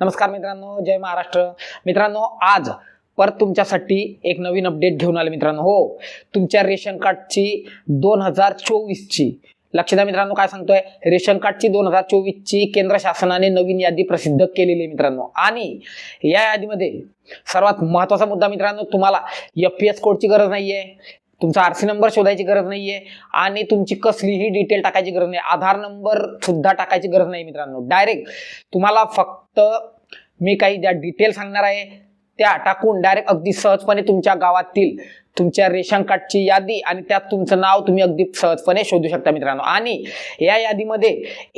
नमस्कार मित्रांनो जय महाराष्ट्र. मित्रांनो आज परत तुमच्यासाठी एक नवीन अपडेट घेऊन आले मित्रांनो. हो तुमच्या रेशन कार्डची दोन हजार चोवीसची. लक्ष द्या मित्रांनो काय सांगतोय? रेशन कार्डची दोन हजार चोवीसची केंद्र शासनाने नवीन यादी प्रसिद्ध केलेली आहे मित्रांनो. आणि या यादीमध्ये सर्वात महत्त्वाचा मुद्दा मित्रांनो तुम्हाला एफ पी एस कोडची गरज नाहीये. तुमचा आर सी नंबर शोधायची गरज नाहीये आणि तुमची कसलीही डिटेल टाकायची गरज नाही. आधार नंबर सुद्धा टाकायची गरज नाही मित्रांनो. डायरेक्ट तुम्हाला फक्त मी काही ज्या डिटेल सांगणार आहे त्या टाकून डायरेक्ट अगदी सहजपणे तुमच्या गावातील तुमच्या रेशन कार्डची यादी आणि त्यात तुमचं नाव तुम्ही अगदी सहजपणे शोधू शकता मित्रांनो. आणि या यादीमध्ये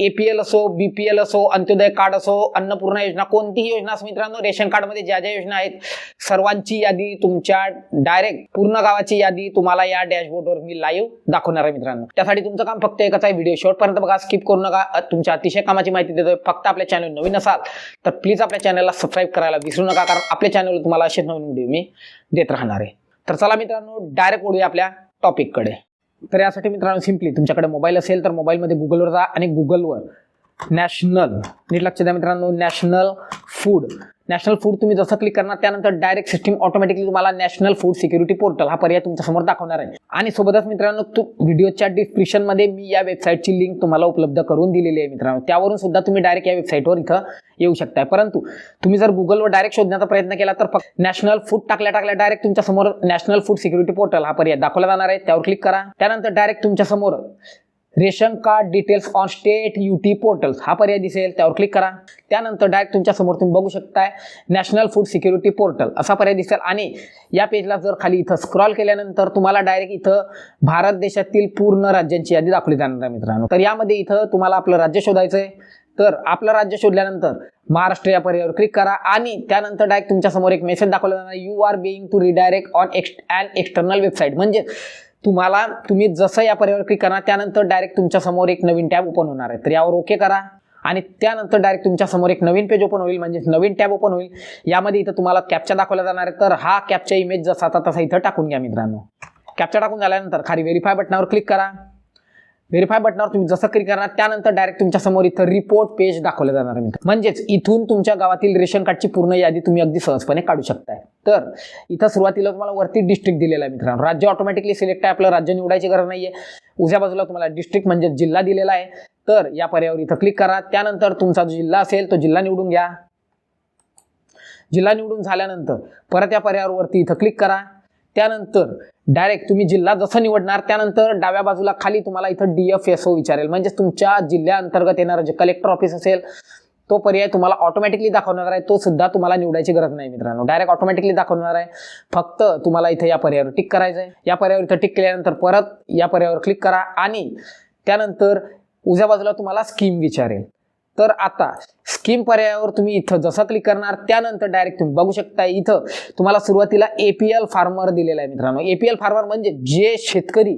ए पी एल असो बी पी एल असो अंत्योदय कार्ड असो अन्नपूर्णा योजना कोणतीही योजना असो मित्रांनो रेशन कार्डमध्ये ज्या ज्या योजना आहेत सर्वांची यादी तुमच्या डायरेक्ट पूर्ण गावाची यादी तुम्हाला या डॅशबोर्डवर मी लाईव्ह दाखवणार आहे मित्रांनो. त्यासाठी तुमचं काम फक्त एकच आहे व्हिडिओ शेवटपर्यंत बघा स्किप करू नका. तुमच्या अतिशय कामाची माहिती देतोय. फक्त आपल्या चॅनल नवीन असाल तर प्लीज आपल्या चॅनलला सबस्क्राईब करायला विसरू नका कारण आपल्या चॅनलवर तुम्हाला असे नवीन व्हिडिओ मी देत राहणार आहे. तर चला मित्रांनो डायरेक्ट ओढूया आपल्या टॉपिककडे तर यासाठी मित्रांनो सिम्पली तुमच्याकडे मोबाईल असेल तर मोबाईलमध्ये गुगलवर जा आणि गुगलवर नॅशनल नीट लक्ष द्या मित्रांनो नॅशनल फूड नॅशनल फूड तुम्ही जसं क्लिक करणार त्यानंतर डायरेक्ट सिस्टीम ऑटोमॅटिकली तुम्हाला नॅशनल फूड सिक्युरिटी पोर्टल हा पर्याय तुमच्यासमोर दाखवणार आहे. आणि सोबतच मित्रांनो तू व्हिडिओच्या डिस्क्रिप्शनमध्ये मी या वेबसाईटची लिंक तुम्हाला उपलब्ध करून दिलेली आहे मित्रांनो. त्यावरून सुद्धा तुम्ही डायरेक्ट या वेबसाईटवर इथं येऊ शकताय. परंतु तुम्ही जर गुगलवर डायरेक्ट शोधण्याचा प्रयत्न केला तर फक्त नॅशनल फूड टाकल्या टाकल्या डायरेक्ट तुमच्यासमोर नॅशनल फूड सिक्युरिटी पोर्टल हा पर्याय दाखवला जाणार आहे. त्यावर क्लिक करा. त्यानंतर डायरेक्ट तुमच्यासमोर ration card details on state UT portals. हा पर्याय दिसेल त्यावर क्लिक करा. त्यानंतर डायरेक्ट तुमच्यासमोर तुम्ही बघू शकताय नॅशनल फूड सिक्युरिटी पोर्टल असा पर्याय दिसेल. आणि या पेजला जर खाली इथं स्क्रॉल केल्यानंतर तुम्हाला डायरेक्ट इथं भारत देशातील पूर्ण राज्यांची यादी दाखवली जाणार आहे मित्रांनो. तर यामध्ये इथं तुम्हाला आपलं राज्य शोधायचं आहे तर आपलं राज्य शोधल्यानंतर महाराष्ट्र या पर्यायावर क्लिक करा. आणि त्यानंतर डायरेक्ट तुमच्यासमोर एक मेसेज दाखवला जाणार you are being to redirect on X and external website म्हणजे तुम्हाला तुम्ही जसं या पर्यावर क्लिक करणार त्यानंतर डायरेक्ट तुमच्यासमोर एक नवीन टॅब ओपन होणार आहे. तर यावर ओके करा. आणि त्यानंतर डायरेक्ट तुमच्यासमोर एक नवीन पेज ओपन होईल म्हणजे नवीन टॅब ओपन होईल. यामध्ये इथं तुम्हाला कॅप्चा दाखवला जाणार आहे. तर हा कॅपचा इमेज जसा तसा इथं टाकून घ्या मित्रांनो. कॅप्चा टाकून झाल्यानंतर खाली व्हेरीफाय बटनावर क्लिक करा. व्हेरीफाय बटनावर तुम्ही जसं क्लिक करणार त्यानंतर डायरेक्ट तुमच्यासमोर इथं रिपोर्ट पेज दाखवलं जाणार मित्र. म्हणजेच इथून तुमच्या गावातील रेशन कार्डची पूर्ण यादी तुम्ही अगदी सहजपणे काढू शकताय. तर इथं सुरुवातीला तुम्हाला वरती डिस्ट्रिक्ट दिलेला आहे मित्रांनो. राज्य ऑटोमॅटिकली सिलेक्ट आहे आपलं राज्य निवडायची गरज नाहीये. उजव्या बाजूला तुम्हाला डिस्ट्रिक्ट म्हणजे जिल्हा दिलेला आहे. तर या पर्यायावर इथं क्लिक करा. त्यानंतर तुमचा जो जिल्हा असेल तो जिल्हा निवडून घ्या. जिल्हा निवडून झाल्यानंतर परत या पर्यायावरती इथं क्लिक करा. त्यानंतर डायरेक्ट तुम्ही जिल्हा जसं निवडणार त्यानंतर डाव्या बाजूला खाली तुम्हाला इथं डी एफ एस ओ विचारेल. म्हणजे तुमच्या जिल्ह्याअंतर्गत येणारं जे कलेक्टर ऑफिस असेल तो पर्याय तुम्हाला ऑटोमॅटिकली दाखवणार आहे. तो सुद्धा तुम्हाला निवडायची गरज नाही मित्रांनो. डायरेक्ट ऑटोमॅटिकली दाखवणार आहे. फक्त तुम्हाला इथं या पर्यायावर टिक करायचं आहे. या पर्यायावर इथं टिक केल्यानंतर परत या पर्यायावर क्लिक करा आणि त्यानंतर उजव्या बाजूला तुम्हाला स्कीम विचारेल. तर आता स्कीम पर्यायावर तुम्ही इथं जसं क्लिक करणार त्यानंतर डायरेक्ट तुम्ही बघू शकता इथं तुम्हाला सुरुवातीला एपीएल फार्मर दिलेला आहे मित्रांनो. एपीएल फार्मर म्हणजे जे शेतकरी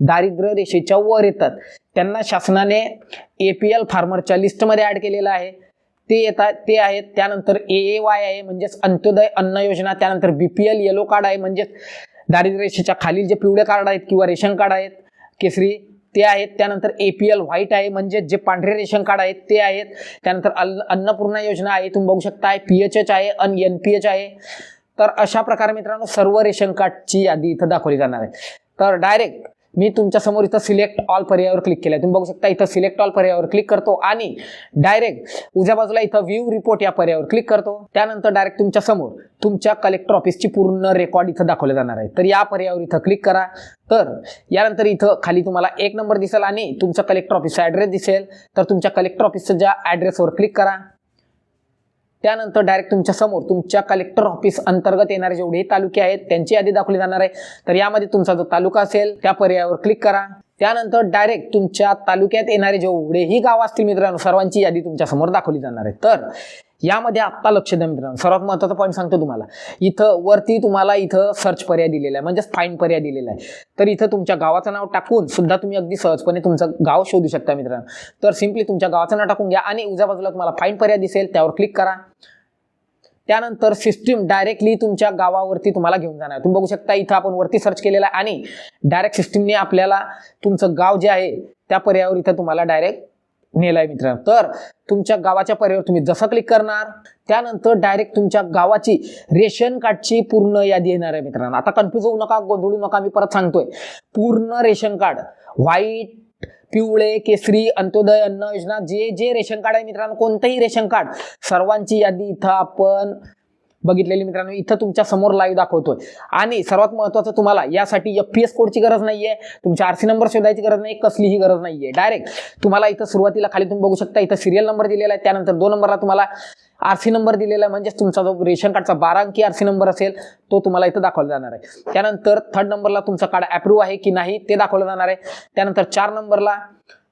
दारिद्र्य रेषेच्या वर येतात. त्यांना शासनाने एपीएल फार्मरच्या लिस्टमध्ये ऍड केलेलं आहे. ते येतात ते आहेत. त्यानंतर ए ए वाय आहे म्हणजेच अंत्योदय अन्न योजना. त्यानंतर बीपीएल येलो कार्ड आहे म्हणजेच दारिद्र्य रेषेच्या खालील जे पिवळे कार्ड आहेत किंवा रेशन कार्ड आहेत केसरी ते आहेत. त्यानंतर ए पी एल व्हाईट आहे म्हणजे जे पांढरे रेशन कार्ड आहेत ते आहेत. त्यानंतर अन्न अन्नपूर्णा योजना आहे तुम्ही बघू शकता. पी एच एच आहे अन एन पी एच आहे. तर अशा प्रकारे मित्रांनो सर्व रेशन कार्डची यादी इथं दाखवली जाणार आहे. तर डायरेक्ट मी तुमच्यासमोर इथं सिलेक्ट ऑल पर्यायावर क्लिक केलं तुम्ही बघू शकता इथं सिलेक्ट ऑल पर्यायावर क्लिक करतो आणि डायरेक्ट उजव्या बाजूला इथं व्ह्यू रिपोर्ट या पर्यायावर क्लिक करतो. त्यानंतर डायरेक्ट तुमच्यासमोर तुमच्या कलेक्टर ऑफिसची पूर्ण रेकॉर्ड इथं दाखवले जाणार आहे. तर या पर्यायावर इथं क्लिक करा. तर यानंतर इथं खाली तुम्हाला एक नंबर दिसेल आणि तुमचा कलेक्टर ऑफिसचा ॲड्रेस दिसेल. तर तुमच्या कलेक्टर ऑफिसच्या ज्या ॲड्रेसवर क्लिक करा. त्यानंतर डायरेक्ट तुमच्यासमोर तुमच्या कलेक्टर ऑफिस अंतर्गत येणारे जेवढेही तालुके आहेत त्यांची यादी दाखवली जाणार आहे. तर यामध्ये तुमचा जो तालुका असेल त्या पर्यायावर क्लिक करा. त्यानंतर डायरेक्ट तुमच्या तालुक्यात येणारे जेवढेही गाव असतील मित्रांनो सर्वांची यादी तुमच्यासमोर दाखवली जाणार आहे. तर यामध्ये आत्ता लक्ष द्या मित्रांनो. सर्वात महत्त्वाचा पॉईंट सांगतो तुम्हाला. इथं वरती तुम्हाला इथं सर्च पर्याय दिलेला आहे. म्हणजेच फाईन पर्याय दिलेला आहे. तर इथं तुमच्या गावाचं नाव टाकून सुद्धा तुम्ही अगदी सहजपणे तुमचं गाव शोधू शकता मित्रांनो. तर सिम्पली तुमच्या गावाचं नाव टाकून घ्या आणि उजव्या बाजूला तुम्हाला फाईन पर्याय दिसेल. त्यावर क्लिक करा. त्यानंतर सिस्टीम डायरेक्टली तुमच्या गावावरती तुम्हाला घेऊन जाणार. तुम्ही बघू शकता इथं आपण वरती सर्च केलेला आहे आणि डायरेक्ट सिस्टीमने आपल्याला तुमचं गाव जे आहे त्या पर्यायावर इथं तुम्हाला डायरेक्ट नेलाय मित्रांनो. तर तुमच्या गावाच्या पर्यावर तुम्ही जसं क्लिक करणार त्यानंतर डायरेक्ट तुमच्या गावाची रेशन कार्डची पूर्ण यादी येणार आहे मित्रांनो. आता कन्फ्युज होऊ नका गोंधळू नका मी परत सांगतोय. पूर्ण रेशन कार्ड व्हाईट पिवळे केसरी अंत्योदय अन्न योजना जे जे रेशन कार्ड आहे मित्रांनो कोणतंही रेशन कार्ड सर्वांची यादी इथं आपण बघितलेली मित्रांनो इथं तुमच्यासमोर लाईव्ह दाखवतोय. आणि सर्वात महत्वाचं तुम्हाला यासाठी एफ पी एस कोडची गरज नाहीये तुमच्या आरसी नंबर शोधायची गरज नाही कसलीही गरज नाहीये. डायरेक्ट तुम्हाला इथं सुरुवातीला खाली तुम्ही बघू शकता इथं सिरियल नंबर दिलेला आहे त्यानंतर दोन नंबरला तुम्हाला आरसी नंबर दिलेला आहे म्हणजेच तुमचा जो रेशन कार्डचा बारा अंकी आरसी नंबर असेल तो तुम्हाला इथं दाखवला जाणार आहे. त्यानंतर थर्ड नंबरला तुमचं कार्ड अप्रूव्ह आहे की नाही ते दाखवलं जाणार आहे. त्यानंतर चार नंबरला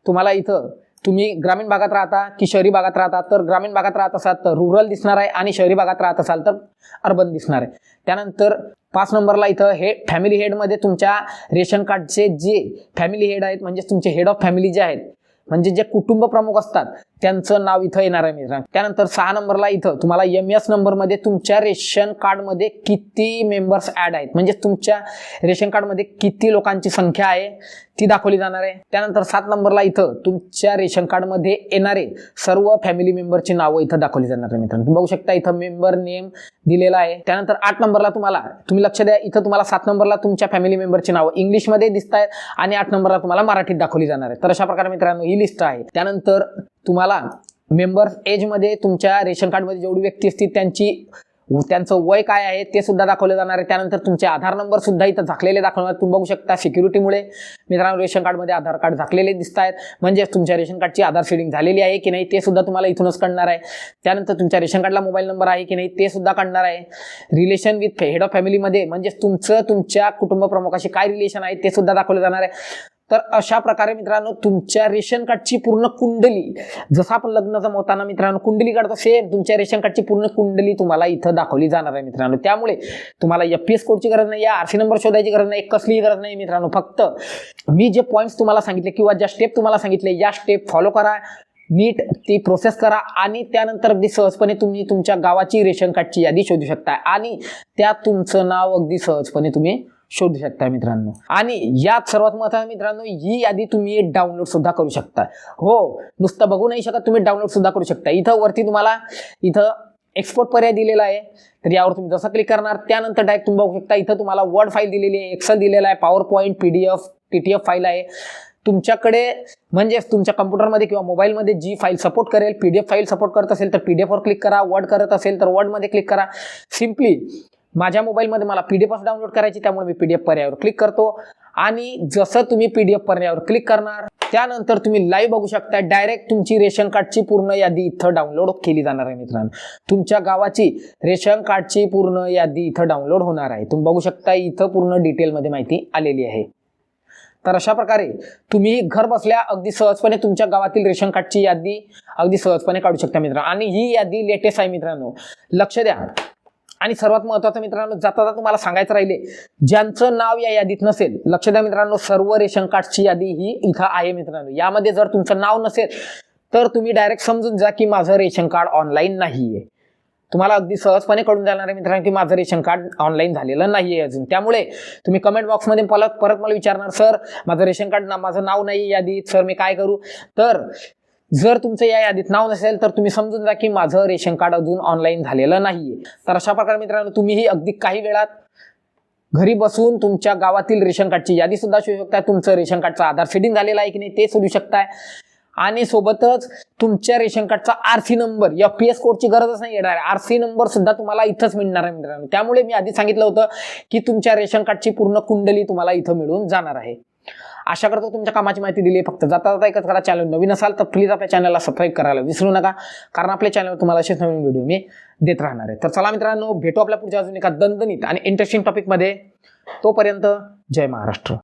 तुम्हाला इथं तुम्ही ग्रामीण भागात राहता की शहरी भागात राहता तर ग्रामीण भागात राहत असाल तर रुरल दिसणार आहे आणि शहरी भागात राहत असाल तर अर्बन दिसणार आहे. त्यानंतर पाच नंबरला इथं हे फॅमिली हेडमध्ये तुमच्या रेशन कार्डचे जे फॅमिली हेड आहेत म्हणजे तुमचे हेड ऑफ फॅमिली जे आहेत म्हणजे जे कुटुंब प्रमुख असतात त्यांचं नाव इथं येणार आहे मित्रांनो. त्यानंतर सहा नंबरला इथं तुम्हाला एम एस नंबरमध्ये तुमच्या रेशन कार्डमध्ये किती मेंबर्स ॲड आहेत? म्हणजे तुमच्या रेशन कार्डमध्ये किती लोकांची संख्या आहे? ती दाखवली जाणार आहे. त्यानंतर सात नंबरला इथं तुमच्या रेशन कार्डमध्ये येणारे सर्व फॅमिली मेंबरची नावं इथं दाखवली जाणार आहे मित्रांनो. तुम्ही बघू शकता इथं मेंबर नेम दिलेला आहे. त्यानंतर आठ नंबरला तुम्हाला तुम्ही लक्ष द्या इथं तुम्हाला सात नंबरला तुमच्या फॅमिली मेंबरची नावं इंग्लिशमध्ये दिसत आहेत आणि आठ नंबरला तुम्हाला मराठीत दाखवली जाणार आहे. तर अशा प्रकारे मित्रांनो ही लिस्ट आहे. त्यानंतर तुम्हाला मेंबर्स एजमध्ये तुमच्या रेशन कार्डमध्ये जेवढी व्यक्ती असतील त्यांची त्यांचं वय काय आहे ते सुद्धा दाखवलं जाणार आहे. त्यानंतर तुमचे आधार नंबर सुद्धा इथं झाकलेले दाखवणार तुम्ही बघू शकता सिक्युरिटीमुळे मित्रांनो रेशन कार्डमध्ये आधार कार्ड झाकलेले दिसत आहेत. म्हणजेच तुमच्या रेशन कार्डची आधार सीडिंग झालेली आहे की नाही ते सुद्धा तुम्हाला इथूनच कळणार आहे. त्यानंतर तुमच्या रेशन कार्डला मोबाईल नंबर आहे की नाही ते सुद्धा कळणार आहे. रिलेशन विथ हेड ऑफ फॅमिलीमध्ये म्हणजेच तुमचं तुमच्या कुटुंब प्रमुखाशी काय रिलेशन आहे ते सुद्धा दाखवलं जाणार आहे. तर अशा प्रकारे मित्रांनो तुमच्या रेशन कार्डची पूर्ण कुंडली जसं आपण लग्न जमवताना मित्रांनो कुंडली काढतो सेम तुमच्या रेशन कार्डची पूर्ण कुंडली तुम्हाला इथं दाखवली जाणार आहे मित्रांनो. त्यामुळे तुम्हाला एफ पी एस कोडची गरज नाही या आरसी नंबर शोधायची गरज नाही कसलीही गरज नाही मित्रांनो. फक्त मी जे पॉईंट्स तुम्हाला सांगितले किंवा ज्या स्टेप तुम्हाला सांगितले या स्टेप फॉलो करा नीट ती प्रोसेस करा आणि त्यानंतर अगदी सहजपणे तुम्ही तुमच्या गावाची रेशन कार्डची यादी शोधू शकता. आणि त्यात तुमचं नाव अगदी सहजपणे तुम्ही शोधू शकता मित्रांनो. आणि यात सर्वात महत्त्वाचं मित्रांनो ही यादी तुम्ही डाउनलोड सुद्धा करू शकता हो नुसतं बघू नाही शकत तुम्ही डाउनलोड सुद्धा करू शकता इथं वरती तुम्हाला इथं एक्सपोर्ट पर्याय दिलेला आहे. तर यावर तुम्ही जसं क्लिक करणार त्यानंतर डायरेक्ट तुम्ही बघू शकता इथं तुम्हाला वर्ड फाईल दिलेली आहे एक्सेल दिलेला आहे PowerPoint P D F T T F file आहे. तुमच्याकडे म्हणजेच तुमच्या कम्प्युटरमध्ये किंवा मोबाईलमध्ये जी फाईल सपोर्ट करेल P D F file support करत असेल तर पी डी एफवर क्लिक करा. वर्ड करत असेल तर वर्डमध्ये क्लिक करा. सिम्पली माझ्या मोबाईलमध्ये मला पी डी एफ डाउनलोड करायची त्यामुळे मी पी डी एफ पर्यायावर क्लिक करतो. आणि जसं तुम्ही पी डी एफ पर्यायावर क्लिक करणार त्यानंतर तुम्ही लाईव्ह बघू शकता डायरेक्ट तुमची रेशन कार्डची पूर्ण यादी इथं डाउनलोड केली जाणार आहे मित्रांनो. तुमच्या गावाची रेशन कार्डची पूर्ण यादी इथं डाउनलोड होणार आहे. तुम्ही बघू शकता इथं पूर्ण डिटेलमध्ये माहिती आलेली आहे. तर अशा प्रकारे तुम्ही घर बसल्या अगदी सहजपणे तुमच्या गावातील रेशन कार्डची यादी अगदी सहजपणे काढू शकता मित्रांनो. आणि ही यादी लेटेस्ट आहे मित्रांनो. लक्ष द्या. आणि सर्वात महत्वाचं मित्रांनो जाता तुम्हाला सांगायचं राहिले ज्यांचं नाव या यादीत नसेल लक्ष द्या मित्रांनो सर्व रेशन कार्डची यादी ही इथं आहे मित्रांनो. यामध्ये जर तुमचं नाव नसेल तर तुम्ही डायरेक्ट समजून जा की माझं रेशन कार्ड ऑनलाईन नाहीये. तुम्हाला अगदी सहजपणे कळून जाणार आहे मित्रांनो की माझं रेशन कार्ड ऑनलाईन झालेलं नाहीये अजून. त्यामुळे तुम्ही कमेंट बॉक्समध्ये परत परत मला विचारणार सर माझं रेशन कार्ड ना माझं नाव नाही यादीत सर मी काय करू? तर जर तुमचं या यादीत नाव नसेल तर तुम्ही समजून जा की माझं रेशन कार्ड अजून ऑनलाईन झालेलं नाहीये. तर अशा प्रकारे मित्रांनो तुम्हीही अगदी काही वेळात घरी बसून तुमच्या गावातील रेशन कार्डची यादी सुद्धा शोधू शकताय तुमचं रेशन कार्डचं आधार फिटिंग झालेलं आहे की नाही ते शोधू शकताय. आणि सोबतच तुमच्या रेशन कार्डचा आरसी नंबर या पी एस कोडची गरजच नाही येणार. आर सी नंबर सुद्धा तुम्हाला इथंच मिळणार आहे मित्रांनो. त्यामुळे मी आधी सांगितलं होतं की तुमच्या रेशन कार्डची पूर्ण कुंडली तुम्हाला इथं मिळून जाणार आहे. अशा करतो तुमच्या कामाची माहिती दिली आहे. फक्त जाता जाता एकच करा. चॅनल नवीन असाल तर प्लीज आपल्या चॅनलला सबस्क्राईब करायला विसरू नका. कारण आपल्या चॅनलवर तुम्हाला असेच नवीन व्हिडिओ मी देत राहणार आहे. तर चला मित्रांनो भेटू आपल्या पुढच्या अजून एका दणदणीत आणि इंटरेस्टिंग टॉपिकमध्ये तोपर्यंत जय महाराष्ट्र.